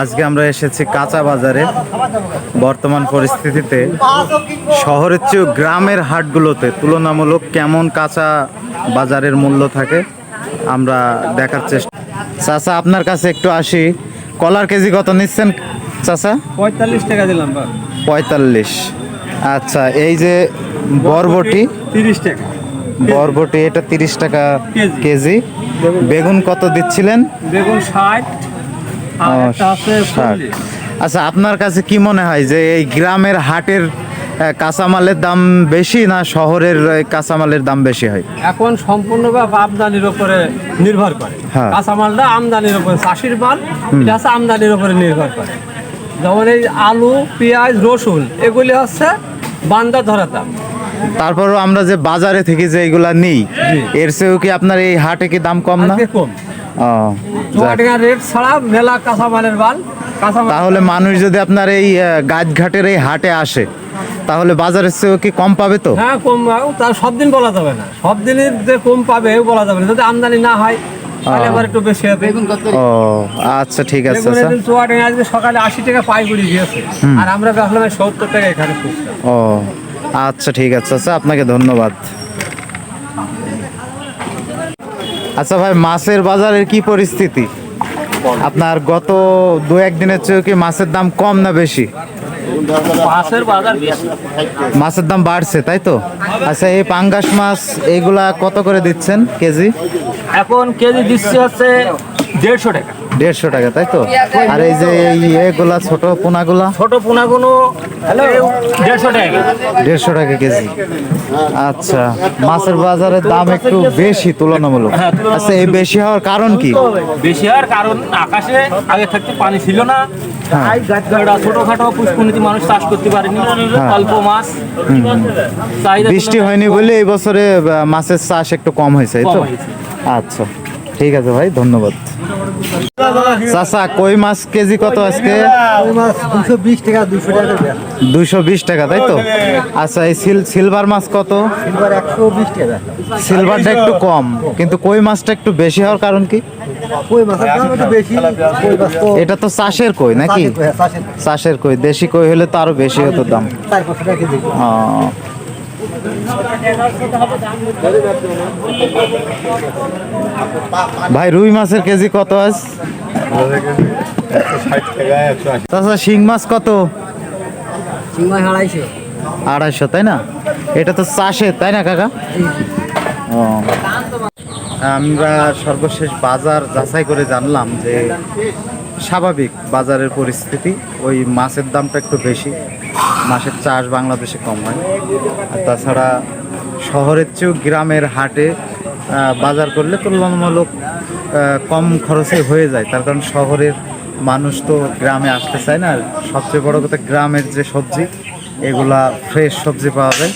আজকে আমরা এসেছি কাঁচা বাজারে। বর্তমান পরিস্থিতিতে শহরের চেয়েও গ্রামের হাটগুলোতে তুলনামূলক কেমন কাঁচা বাজারের মূল্য থাকে আমরা দেখার চেষ্টা। চাচা আপনার কাছে একটু আসি। কলার কেজি কত নিচ্ছেন চাচা? পঁয়তাল্লিশ টাকা দিলাম পঁয়তাল্লিশ। আচ্ছা এই যে বরবটি তিরিশ টাকা। বরবটি এটা তিরিশ টাকা কেজি। কেজি। বেগুন কত দিচ্ছিলেন? বেগুন ষাট আচ্ছা আপনার কাছে কি মনে হয় যে এই গ্রামের হাটের কাঁচামালের দাম বেশি না শহরের কাঁচামালের দাম বেশি হয়? এখন সম্পূর্ণ বা আমদানির উপরে নির্ভর করে। হ্যাঁ। কাঁচামালটা আমদানির উপরে চাষির মাল এটা হচ্ছে আমদানির উপরে নির্ভর করে। যেমন এই আলু পেঁয়াজ রসুন এগুলি হচ্ছে বান্দা ধরা দাম। তারপরও আমরা যে বাজারে থেকে যে এগুলা নিই এর চেয়েও কি আপনার এই হাটে কি দাম কম না? কম। রেট ছাড়া মেলা কাঁচামালের মাল কাঁচামাল তাহলে মানুষ যদি আপনার এই গাছঘাটের এই হাটে আসে তাহলে বাজারের চেয়েও কি কম পাবে তো? হ্যাঁ কম তার সব দিন বলা যাবে না। সব দিনের যে কম পাবে বলা যাবে না। যদি আমদানি না হয় তাহলে একটু বেশি হবে। ও আচ্ছা ঠিক আছে আজকে সকালে আশি টাকা দিয়েছে। আর আমরা সত্তর টাকা এখানে ও আচ্ছা ঠিক আছে আচ্ছা আপনাকে ধন্যবাদ। আচ্ছা ভাই মাছের বাজারের কি পরিস্থিতি? আপনার গত দু একদিনের চেয়ে কি মাছের দাম কম না বেশি? মাছের বেশি। মাছের দাম বাড়ছে তাই তো? আচ্ছা এই পাঙ্গাস মাছ এইগুলা কত করে দিচ্ছেন কেজি? এখন কেজি দিচ্ছে হচ্ছে দেড়শো টাকা। দেড়শো টাকা তাই তো? আর এই যে এই এগুলা ছোট পোনাগুলা? ছোট পোনাগুলো দেড়শো টাকা দেড়শো টাকা কেজি। আচ্ছা মাছের বাজারের দাম একটু বেশি তুলনামূলক। আচ্ছা এই বেশি হওয়ার কারণ কি? বেশি হওয়ার কারণ আকাশে আগে থাকতে পানি ছিল না। হ্যাঁ। এটা ছোটখাটো পুষ্পনীতি মানুষ চাষ করতে পারেনি। অল্প মাছ। বৃষ্টি হয়নি বলে এই বছরে মাছের চাষ একটু কম হয়েছে তো? কম হয়েছে। আচ্ছা ঠিক আছে ভাই ধন্যবাদ। চাচা কই মাছ কেজি কত আজকে? দুশো বিশ টাকা দুইশো বিশ টাকা তাই তো? আচ্ছা এই সিলভার মাছ কত? সিলভারটা একটু কম কিন্তু কই মাছটা একটু বেশি হওয়ার কারণ কি? এটা তো চাষের কই নাকি? চাষের কই দেশি কই হলে তো আরও বেশি হতো দাম। ভাই, রুই মাছের কেজি কত আজ? তাছাড়া শিং মাছ কত? আড়াইশো আড়াইশো তাই না? এটা তো চাষে, তাই না, কাকা? ও। আমরা সর্বশেষ বাজার যাচাই করে জানলাম যে স্বাভাবিক বাজারের পরিস্থিতি, ওই মাছের দামটা একটু বেশি। মাছের চাষ বাংলাদেশে কম হয়। আর তাছাড়া শহরের চেয়েও গ্রামের হাটে বাজার করলে তুলনামূলক কম খরচে হয়ে যায়। তার কারণ শহরের মানুষ তো গ্রামে আসতে চায় না। সবচেয়ে বড় কথা, গ্রামের যে সবজি, এগুলা ফ্রেশ সবজি পাওয়া যায়।